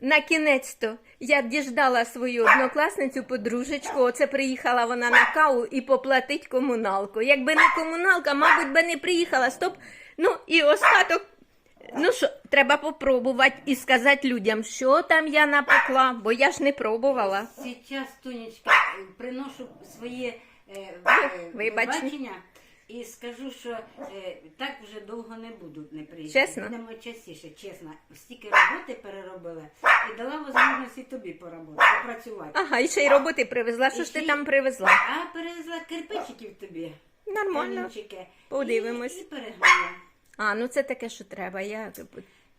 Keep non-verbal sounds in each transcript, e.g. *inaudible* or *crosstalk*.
на кінець-то я діждала свою однокласницю, подружечку. Оце приїхала вона на каву і поплатить комуналку. Якби не комуналка, мабуть, би не приїхала. Стоп. Ну і остаток. Ну що, треба попробувати і сказати людям, що там я напекла, бо я ж не пробувала. Сейчас, Тонечка, приношу своє е, е, Вибачення. І скажу, що е, так вже довго не буду не приїжджати. Чесно? Будемо частіше, чесно. Стільки роботи переробила і дала можливість і тобі поработати, попрацювати. Ага, і ще й роботи привезла. Що ж ти там привезла? А перевезла кирпичиків тобі. Нормально. камінчики, Подивимось. І, і перегнала. А, ну це таке, що треба. Я...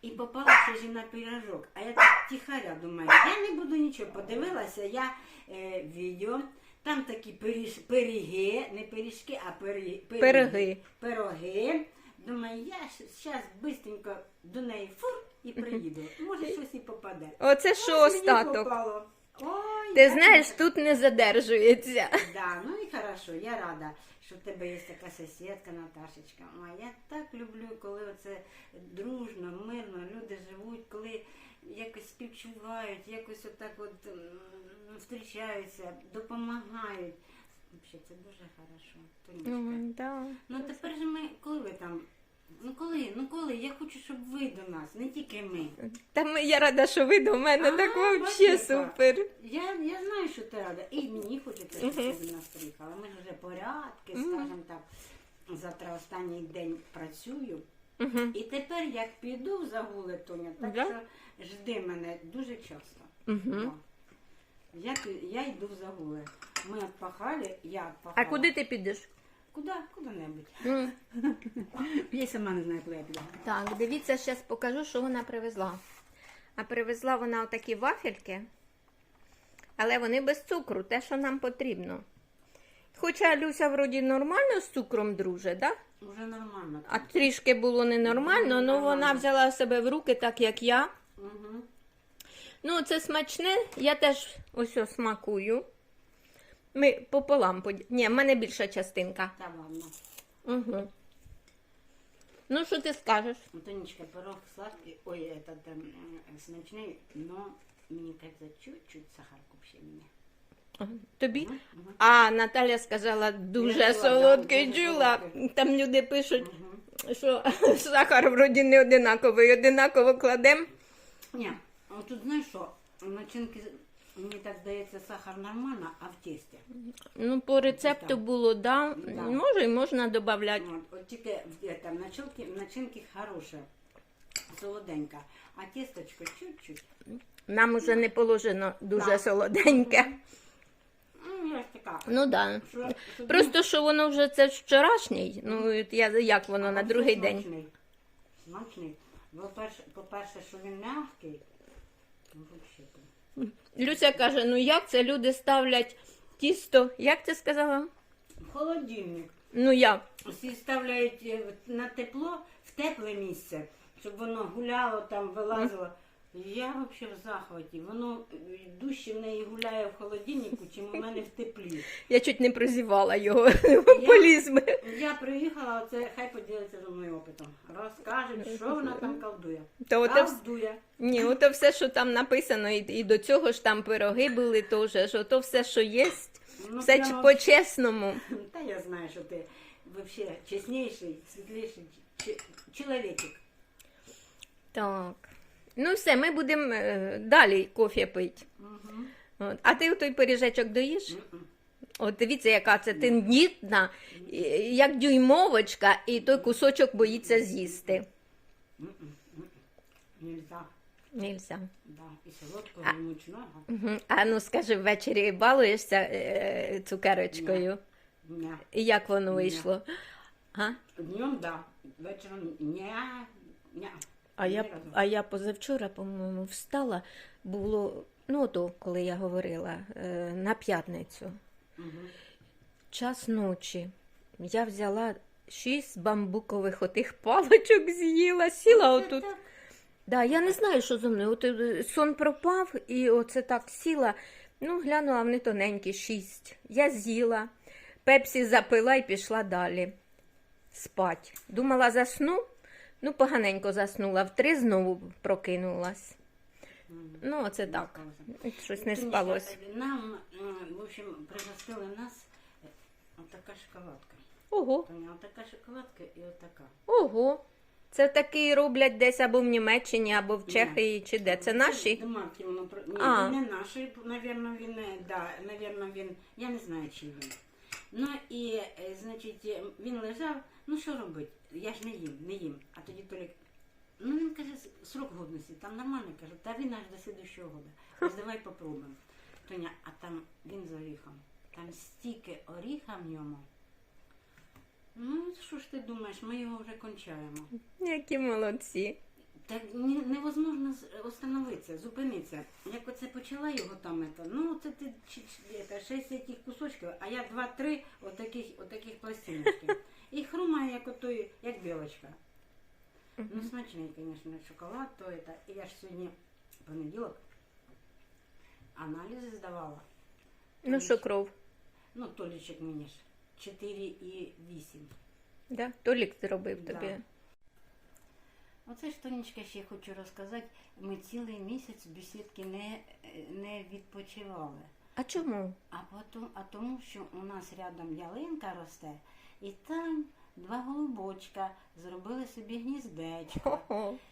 І попала ще ж і на пірожок. А я так тихаря думаю, я не буду нічого. Подивилася я е, відео. Там такі пиріж, пиріги, не пиріжки, а пирі, пиріги. Пироги. Пироги. Думаю, я зараз швидко до неї фур і приїду. Може щось і попаде. Оце Ось що мені остаток. попало. Ой, Ти я знаєш, тут не задержується. Да, ну і хорошо, я рада, що в тебе є така сусідка Наташечка. Ой, я так люблю, коли оце дружно, мирно, люди живуть, коли якось співчувають, якось отак от зустрічаються, допомагають. Взагалі, це дуже хорошо. Тонечка. Да. Ну тепер же ми, коли ви там? Ну коли, ну коли? Я хочу, щоб ви до нас, не тільки ми. Та ми, я рада, що ви до мене, так взагалі бачите, супер. Я, я знаю, що ти рада. І мені хочеться, щоб ти до нас приїхала. Ми ж вже порядки, скажімо так. Завтра останній день працюю. І тепер, як піду в загули, Тоня, так Да? що жди мене дуже часто. Угу. Я, я йду в загули. Ми відпахали, я відпахала. А куди ти підеш? Куди? Куди-небудь. М, *laughs* Я сама не знаю, куди я піду. Так, дивіться, зараз покажу, що вона привезла. А привезла вона отакі вафельки, але вони без цукру, те, що нам потрібно. Хоча Люся вроді нормально з цукром друже, да? Уже нормально. а трішки було ненормально, але вона взяла себе в руки, так як я. Угу. Ну, це смачне, я теж ось ось смакую. Ми пополам поді... Ні, в мене більша частинка. Та ладно. Угу. Ну, що ти скажеш? Ну, Тонечка, пирог сладкий, ой, этот ем, м, смачний, но мені кажется, чуть-чуть сахарку ще мені. Тобі? Мгм. А Наталя сказала дуже Я чула, да, солодкий дуже чула. солодкий. Там люди пишуть, Мгм. що *laughs* сахар вроді не одинаковий, одинаково кладемо. Ні, а тут знаєш що, начинки, мені так здається, сахар нормально, а в тесті. Ну, по рецепту Так. було, да. Да. Може, і можна додати. От, от тільки в- е, там начинки, начинки хороші, солоденька, а тісточко чуть-чуть. Нам уже не положено дуже Так. солоденьке. Ну, я ж така. Ну да. Що, що Просто що воно вже це ж вчорашній. Ну, от я як воно на другий день. Смачний. Смачний. По-перше, що він м'який. Ну, взагалі. Люся каже: ну як це люди ставлять тісто? Як ти сказала? В холодильник. Ну я. Всі ставляють е, на тепло, в тепле місце, щоб воно гуляло там, вилазило. Я взагалі в захваті. Воно дужче в неї гуляє в холодильнику, чим у мене в теплі. Я чуть не прозівала його. Поліз. Я приїхала, оце хай поділиться зі мною опитом. Розкаже, що вона там колдує. То ото Колдує. Ні, ото все, що там написано, і, і до цього ж там пироги були теж, що то все, що є, Ну, все прямо- по-чесному. *laughs* Та я знаю, що ти взагалі чесніший, світліший чоловічик. Так. Ну все, ми будемо е, далі кофе пити. Угу. От. А ти той пиріжечок доїш? От дивіться, яка це тендітна, як дюймовочка, і той кусочок боїться з'їсти. Нельзя. Нельзя. Да. І солодкого, і мучного. Угу. А ну скажи, ввечері балуєшся е, цукерочкою? Ні. І як воно вийшло? А? Днем да, вечором ні. Ні. А я, а я позавчора, по-моєму, встала, було, ну то, коли я говорила, е, на п'ятницю, Мгм. час ночі. Я взяла шість бамбукових отих паличок з'їла, сіла отут. так. Да, я не знаю, що зо мною. От, е, сон пропав, і оце так сіла. Ну, глянула, вони тоненькі, шість. Я з'їла, пепсі запила і пішла далі. Спать. Думала, засну. Ну, поганенько заснула. В три знову прокинулась. Ну, оце Не так. Щось не спалось. Нам, м, в общем, пригостили нас е, отака шоколадка. Ого, отака шоколадка і отака. ого. Це такі роблять десь або в Німеччині, або в Чехії, чи де. Це наші? Демарки, воно про- Ні, А. не наші, навірно, він, е, да, навірно, він, я не знаю, чи він. Ну і, е, значить, е, він лежав, ну що робить? Я ж не їм, не їм. А тоді Толік, ну він каже, «с- срок годності, там нормально, каже, та він аж до слідущого года. Ось давай попробуємо. Тоня, а там він з оріхом. Там стільки оріха в ньому. Ну, що ж ти думаєш, ми його вже кончаємо. Які молодці. Так не- невозможно з- остановитися, зупинитися. Як оце почала його там, это, ну це ти чи- чи- это, шість таких кусочків, а я два-три отаких, отаких пластиночків. І хрумає, як отой, як білочка. Ну, смачний, звісно, шоколад, то это. І я ж сьогодні понеділок аналізи здавала. Ну що, кров? Ну, Толічок мені ж. 4,8. Да? Толік зробив Да. тобі. Оце ж Тонечка ще хочу розказати. Ми цілий місяць в бесідки не, не відпочивали. А чому? А, потом, а тому, що у нас рядом ялинка росте, і там два голубочка зробили собі гніздечко.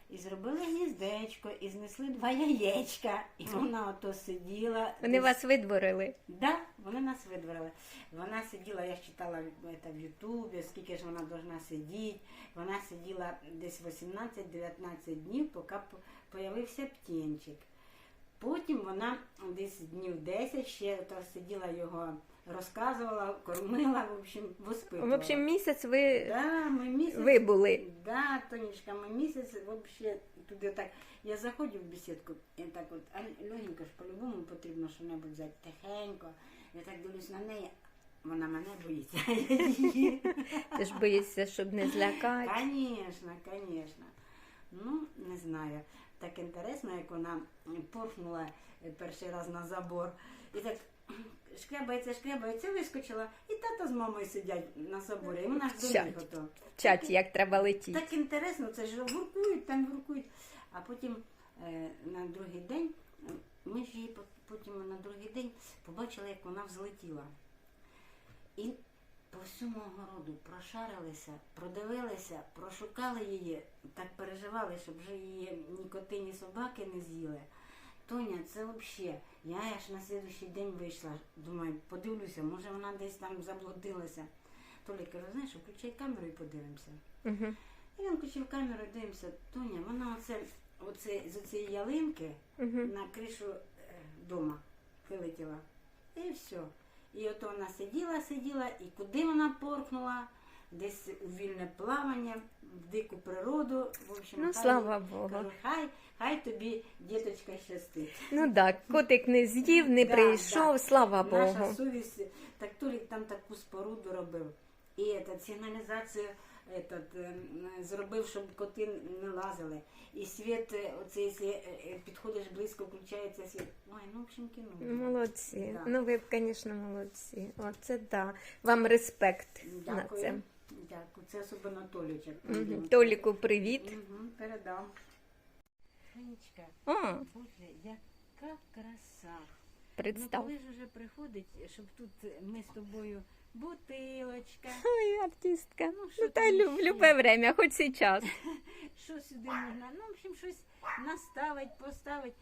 І зробили гніздечко, і знесли два яєчка. І вона ото сиділа. Вони вас видворили. Да, вони нас видворили. Вона сиділа, я читала це в Ютубі, скільки ж вона должна сидіти. Вона сиділа десь 18-19 днів, поки появився птенчик. Потім вона десь днів 10 ще то сиділа його, розказувала, кормила, в общем, В воспитувала. общем, місяць ви да, ми місяць, ви були. Да, Тонечка, ми місяць вообще туди так. Я заходжу в бесідку, і так от, а легенько ж по-любому потрібно що-небудь взяти тихенько. Я так дивлюсь на неї, вона мене боїться. *laughs* Ти ж боїшся, щоб не злякати. Конечно, конечно. Ну, не знаю. Так інтересно, як вона порхнула е, перший раз на забор. І так шкрябається, шкрябається, вискочила, і тато з мамою сидять на заборі. І вона ж до них ото. Вчать, як треба летіти. Так інтересно, це ж гуркують, там гуркують. А потім е, на другий день, е, ми ж її по- потім на другий день побачили, як вона взлетіла. І по всьому огороду прошарилися, продивилися, прошукали її, так переживали, щоб вже її ні коти, ні собаки не з'їли. Тоня, це взагалі. Я аж на слідуючий день вийшла. Думаю, подивлюся, може вона десь там заблудилася. Толі каже, знаєш, включай камеру і подивимося. Угу. І він включив камеру, і дивимося, Тоня, вона оце, оце з цієї ялинки Угу. на кришу е, дома вилетіла. І все. І от вона сиділа, сиділа, і куди вона поркнула? Десь у вільне плавання, в дику природу. В общем, Ну, хай- слава Богу. Кажу, хай, хай тобі, діточка, щастить. Ну так, котик не з'їв, не *laughs* Да, прийшов, да. слава Наша Богу. совість, так Толік там таку споруду робив. І этот, сигналізацію этот, е, зробив, щоб коти не лазили. І світ, е, оце, якщо е, е, підходиш близько, включається світ. Ой, ну, в общем, кіно. Молодці. Да. Ну ви, звісно, молодці. Оце так. Вам респект на Дякую. це. Дякую. Це особливо Толічок. Мгм. Толіку привіт. Угу, передам. Сонечка, О, Боже, яка краса. представ. Ну, коли ж уже приходить, щоб тут ми з тобою бутилочка, Ой, артистка. Ну, Ну, що та там люб, ще? любе время, хоч зараз. *laughs* що сюди можна, ну, в общем, щось наставить, поставить,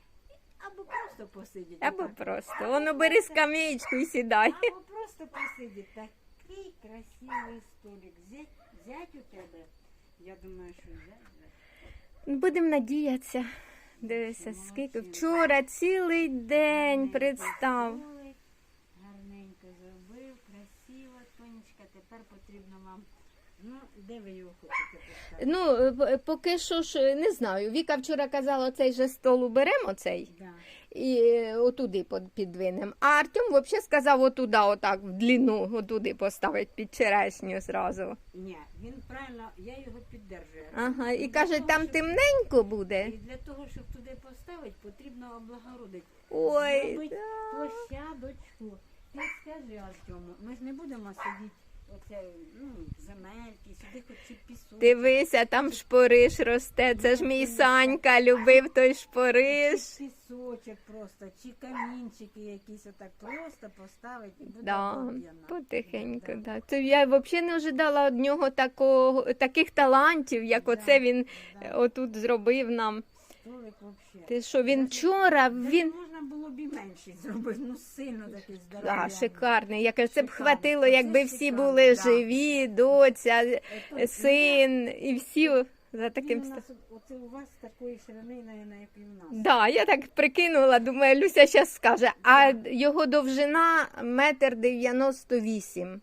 або просто посидіти. Або отак. просто. Воно бери скамеєчку і сідай. Або просто посидіти. Такий красивий столик. Зять, зять у тебе. Я думаю, що зять. зять. Будемо надіятися. Дивися, скільки вчора цілий день представ. Гарненько зробив, красиво, Тонечка, тепер потрібно вам. Ну, де ви його хочете поставити? Ну, е, поки що ж не знаю. Віка вчора казала, цей же стол уберемо цей Да. І е, отуди підвинемо. А Артем взагалі сказав отуди, отак, в длину, отуди поставить під черешню зразу. Ні, він правильно, я його піддержую. Ага, і Для каже, того, там щоб- темненько буде. І для того, щоб туди поставити, потрібно облагородити. Ой, да. площадочку. Ти скажи Артему, ми ж не будемо сидіти оце, ну, земельки, сюди хоч пісок. Дивися, там шпориш росте. Це ж мій Санька любив той шпориш. Пісочок просто, чи камінчики якісь отак просто поставити і буде Да, потихеньку, Да. да. Це я взагалі не ожидала від нього такого, таких талантів, як Да, оце він да. е, отут зробив нам. Столик вообще. Ти що, він вчора, він. можна було б і менший зробити, ну сильно такий здоровий. А, шикарний. Я кажу, це б хватило, якби всі шикарно, були да. живі, доця, Е, е, син, і всі за таким Він у ста- нас, оце у вас такої ширини, наверное, як і в нас. Да, я так прикинула, думаю, Люся зараз скаже. А його довжина метр дев'яносто вісім.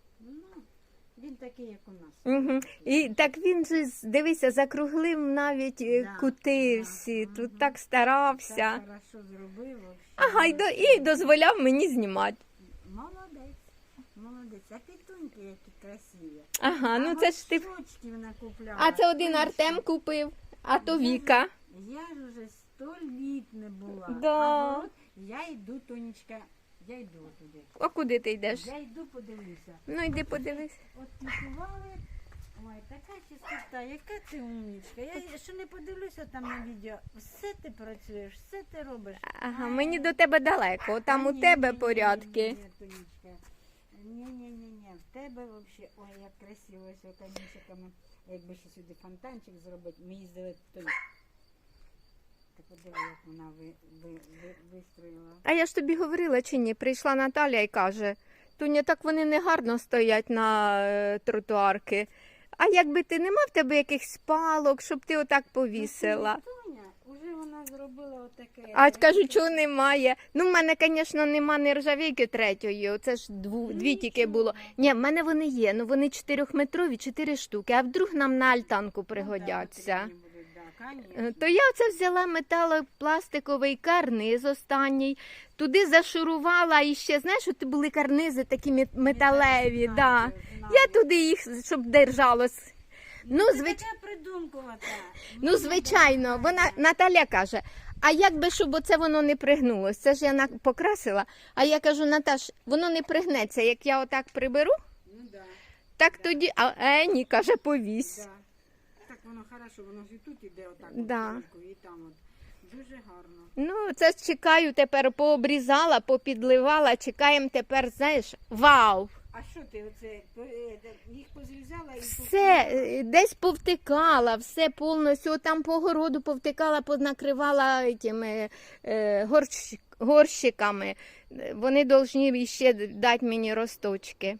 Він такий, як у нас. Угу. І так він же дивися, закруглив навіть е, Да, кути да, всі. Тут мгм. так старався. Так хорошо зробив. Ага, і, до, і дозволяв мені знімати. Молодець, молодець. А пітуньки які красиві. Ага, ну це ж ти. горшочків накупляла. А це один Конечно. Артем купив, а то Віка. Я ж уже сто літ не була. Да. А от я йду, Тонечка, я йду туди. А куди ти йдеш? Я йду, подивлюся. Ну йди подивись. От купували. Ой, така чистота, яка ти умнічка. Я ще не подивлюся там на відео. Все ти працюєш, все ти робиш. Ага, мені до тебе далеко. Там у тебе порядки. Ні, ні, ні, ні. В тебе взагалі, ой, як красиво, все камінчиками. Якби ще сюди фонтанчик зробити, ми їздили той. Ти подиви, як вона ви, ви, ви, вистроїла. А я ж тобі говорила чи ні? Прийшла Наталя і каже: Туня, так вони не гарно стоять на е, тротуарки. А якби ти не мав тебе якихось палок, щоб ти отак повісила. Тоня, уже вона зробила отаке. А кажу, чого немає. Ну, в мене, звісно, нема нержавійки третьої. Оце ж дву, дві тільки було. Ні, в мене вони є. Ну вони чотирьохметрові, чотири штуки. А вдруг нам на альтанку пригодяться. Е, То я оце взяла металопластиковий карниз останній, туди зашурувала і ще, знаєш, от були карнизи такі металеві. Да. Я туди їх, щоб держалось. Ну, звич... ну, звичайно, вона Наталя каже. А як би, щоб оце воно не пригнулося? Це ж я на- покрасила. А я кажу, Наташ, воно не пригнеться. Як я отак приберу, Ну да, так тоді. А ні, каже, повісь. Воно хорошо, воно ж і тут іде отак. Да. тоненько, І там от. Дуже гарно. Ну, це ж чекаю, тепер пообрізала, попідливала, чекаємо тепер, знаєш, вау! А що ти оце по- е, де- їх позрізала і Все е, десь повтикала, все повністю От там по городу повтикала, понакривала тими е, горщ, горщиками. Е, Вони повинні ще дати мені росточки.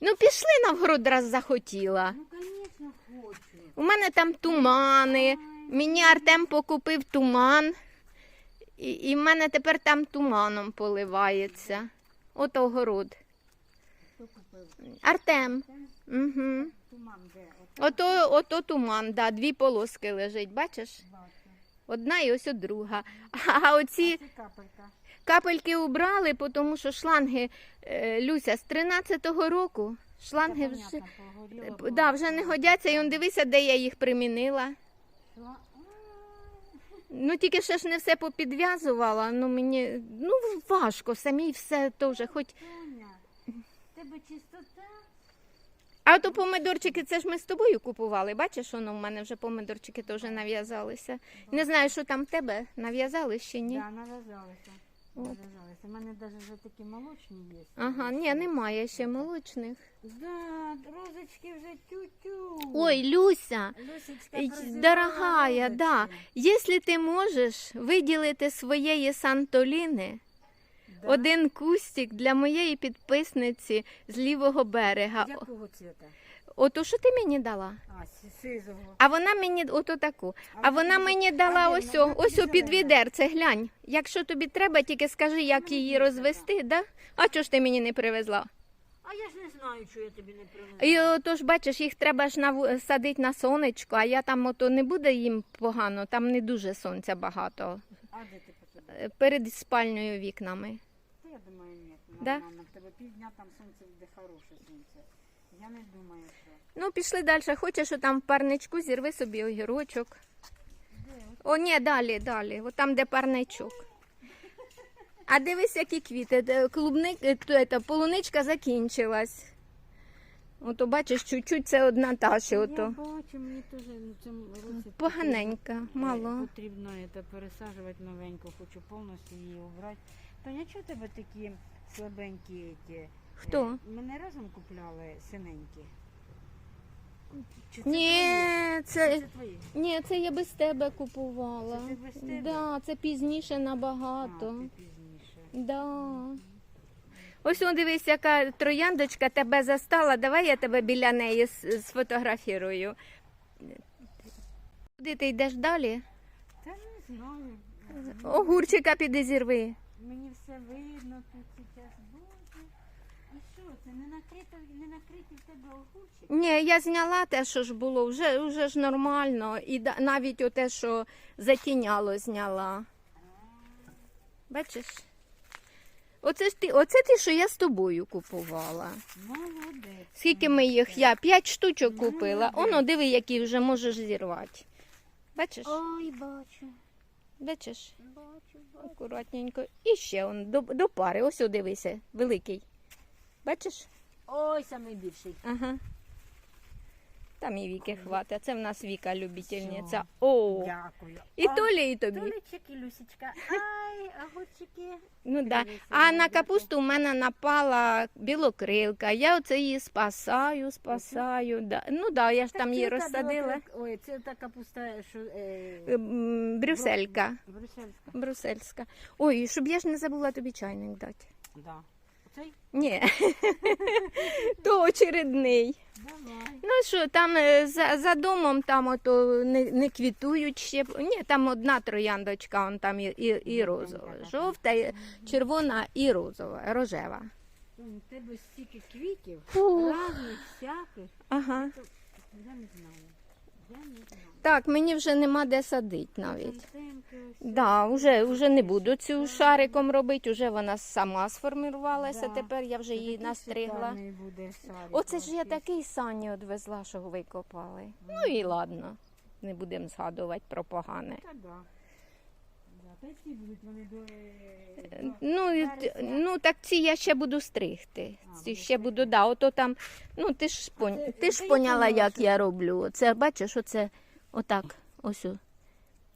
Ну, пішли на вгород, раз захотіла. Ну. У мене там тумани. Мені Артем покупив туман, і, і в мене тепер там туманом поливається. От огород. Артем. Угу. Ото, ото туман, да, дві полоски лежить, бачиш? Одна і ось от друга. А оці капельки убрали, тому що шланги, е, Люся, з 13-го року шланги вже, понятно, е, да, вже не годяться, і он дивися, де я їх примінила. Ну тільки ще ж не все попідв'язувала. Ну мені ну важко самій все теж. Хоч Тоня, в тебе чистота? а то помидорчики, це ж ми з тобою купували. Бачиш, воно в мене вже помидорчики теж нав'язалися. Не знаю, що там в тебе нав'язали ще ні. Да, нав'язалися. У мене навіть вже такі молочні є. Ага, ні, немає ще молочних. Да, розочки вже тю-тю. Ой, Люся, Люсечка дорогая, да. Якщо ти можеш виділити своєї Сантоліни Да. один кустик для моєї підписниці з лівого берега. Якого цвіта? Ото що ти мені дала? А, сизого. А вона мені ото таку. А А вона мені дала ось вона? ось о під відерце, глянь. Якщо тобі треба, тільки скажи, як її розвести, да? А чого ж ти мені не привезла? А я ж не знаю, що я тобі не привезла. І ото ж бачиш, їх треба ж нав... садити на сонечко, а я там ото не буде їм погано, там не дуже сонця багато. А де ти посадила? Е, Перед спальною вікнами. Та я думаю, ні. Да? В тебе півдня там сонце буде хороше сонце. Я не думаю, що. Ну, пішли далі. Хочеш, що там в парничку, зірви собі огірочок. О, ні, далі, далі. От там, де парничок. А дивись, які квіти. Клубник, е, то, полуничка закінчилась. Ото бачиш, чуть-чуть це одна Таші. Я Ото. бачу, мені теж в цьому році Поганенька, потрібно- мало. Потрібно це пересаджувати новеньку, хочу повністю її обрати. Тоня, чого у тебе такі слабенькі? Ті? Хто? Е, Мене разом купляли синенькі. Чи це Ні, це, це твої? ні, це я без тебе купувала. Це ти без тебе? Да, це пізніше А, набагато. ти пізніше. Да. Ось он дивись, яка трояндочка тебе застала. Давай я тебе біля неї с- сфотографірую. Куди ти йдеш далі? Та не знаю. Огурчика піди зірви. Мені все видно тут зараз. Боже. І що, це не накрито, не накриті в тебе огурчик? Ні, я зняла те, що ж було, вже, вже ж нормально. І да- навіть оте, що затіняло, зняла. Бачиш? Оце ж ти, оце ти, що я з тобою купувала. Молодець. Скільки ми їх? Я п'ять штучок купила. Оно, диви, які вже можеш зірвати. Бачиш? Ой, бачу. Бачиш? Бачу, Акуратненько. І ще он до, до пари. Ось о, дивися, великий. Бачиш? Ой, самий більший. Ага. Там і віки хватить. Це в нас Віка любительниця. О! Дякую. І А, Толі, і тобі. Толечик і Люсечка. Ай, огурчики. Ну да. А на капусту в мене напала білокрилка. Я оце її спасаю, спасаю. Да. Ну да, я ж там її розсадила. Ой, це та капуста, що е, М, Брюсселька. брюссельська. Брюссельська. Ой, щоб я ж не забула тобі чайник дати. Да. Оцей? Ні. *laughs* То очередний. Давай. Ну що, там е, за, за домом там ото не, не квітують ще. Ні, там одна трояндочка, он там і, і, і розова. Жовта, і червона і розова, рожева. У тебе стільки квітів, Фу. разних, всяких. Ага. Я не знаю. Я не знаю. Так, мені вже нема де садити навіть. Да, вже, вже не буду цю шариком робити, вже вона сама сформувалася, Да. тепер я вже її настригла. Оце ж я такий сані одвезла, що викопали. Ну і ладно, не будемо згадувати про погане. Та да. Да, та й ці будуть вони до... е, до- Ну, і т- вересня. ну так ці я ще буду стригти. А, Ці будеш ще буду, да, ото там, ну ти ж пон... це- ти ж я поняла, поняла, як що- я роблю. Це бачиш, оце отак, ось.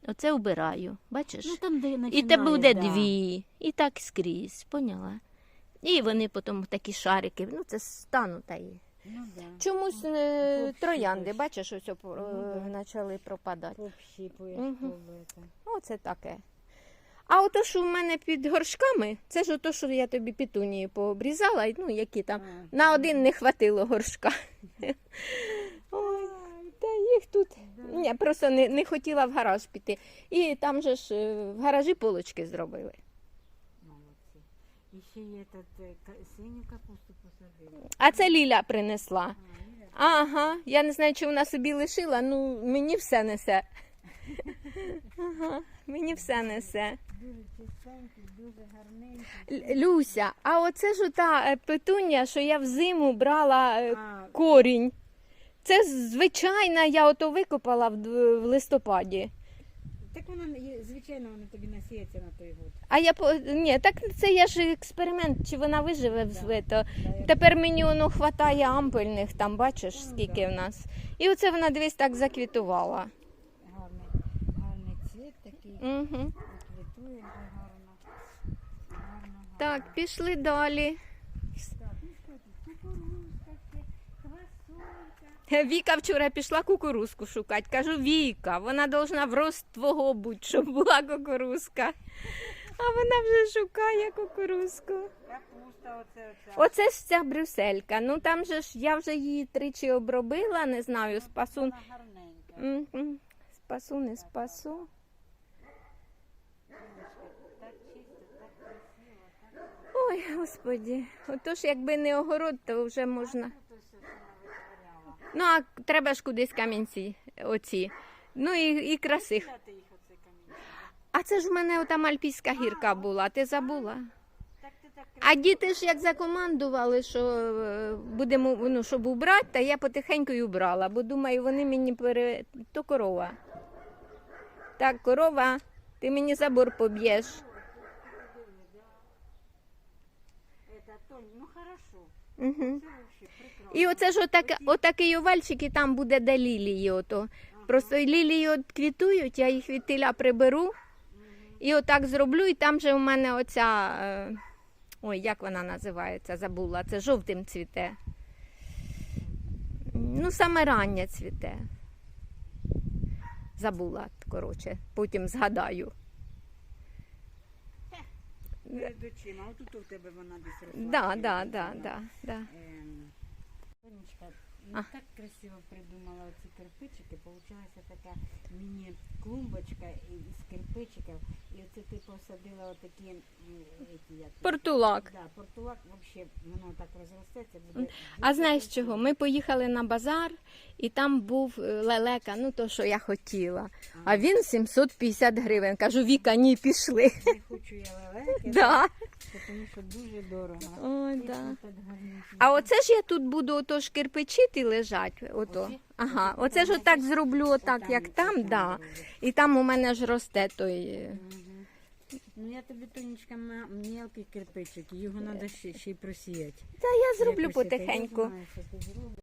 Оце вбираю, бачиш? Ну, там, де І тебе буде да. дві. І так скрізь, поняла? І вони потім такі шарики, ну це стану та є. Ну, да. Чомусь е, Попшикаєш. троянди, бачиш, ось Ну, да. е, почали пропадати. Мгм. побити. Оце таке. А ото, що в мене під горшками, це ж ото, що я тобі петунії пообрізала, і, ну, які там. А, На один не хватило горшка. *laughs* Їх тут. Ні, просто не, не хотіла в гараж піти. І там же ж е, в гаражі полочки зробили. Молодці. І ще є е, синю капусту посадили. А це Ліля принесла. А, Ага, я не знаю, чи вона собі лишила, ну мені все несе. *laughs* Ага, мені все несе. Дуже чистенький, дуже гарненький. Люся, а оце ж та е, петунія, що я взиму брала А, корінь. Це звичайна, я ото викопала в, в листопаді. так вона, звичайно, вона тобі насіється на той год. А я по ні, так це я ж експеримент, чи вона виживе в Да. то. Да, я- Тепер мені воно хватає ампельних, там бачиш, Ну, скільки да. в нас. І оце вона дивись так заквітувала. Гарний, гарний цвіт такий, Угу. квітує гарно. Гарно, гарно. Так, пішли далі. Так, ну що тут? Кукурузка ще, квасолька. *laughs* Віка вчора пішла кукурузку шукати. Кажу, Віка, вона должна в рост твого бути, щоб була кукурузка. А вона вже шукає кукурузку. Капуста оце, ж ця брюсселька. Ну там же ж я вже її тричі обробила, не знаю, спасу. Спасу, не спасу. Ой, господі. Отож, якби не огород, то вже можна. Тут ось вона витворяла. Ну, а треба ж кудись камінці оці. Ну і, і краси. А це ж в мене ота Альпійська гірка була, ти забула? А діти ж як закомандували, що е, будемо, ну, щоб убрати, та я потихеньку й убрала, бо думаю, вони мені пере... То корова. Так, корова, ти мені забор поб'єш. Это, Тонь, ну хорошо. Угу. І оце ж отаке, отакий овальчик, і там буде де лілії. Ото. Просто лілії от квітують, я їх від тиля приберу. І отак зроблю, і там же у мене оця. Е... Ой, як вона називається? Забула. Це жовтим цвіте. Ну, саме раннє цвіте. Забула, коротше, потім згадаю. Перед очима, отут у тебе вона десь росла. Да, да, да, да, да. Сонечка, ну А. так красиво придумала ці кирпичики. Получилася така міні-клумбочка із кирпичиків. І оце ти посадила отакі, які, як, Портулак. да, портулак, взагалі, воно так розростеться. Буде А знаєш чого? Ми поїхали на базар, і там був е, лелека, ну то, що я хотіла. А він 750 гривень. Кажу, Віка, ні, пішли. Не хочу я лелеки, *laughs* Да. Тому що дуже дорого. Вічно да. А оце ж я тут буду ото ж кирпичити лежать. Ото. Ага, оце ж отак зроблю, отак, як там, да. І там у мене ж росте той. е, Ну я тобі тонечка ма- мелкий кирпичик, його треба ще, ще й просіяти. Та я зроблю Якось я потихеньку. знаю, ти зробиш.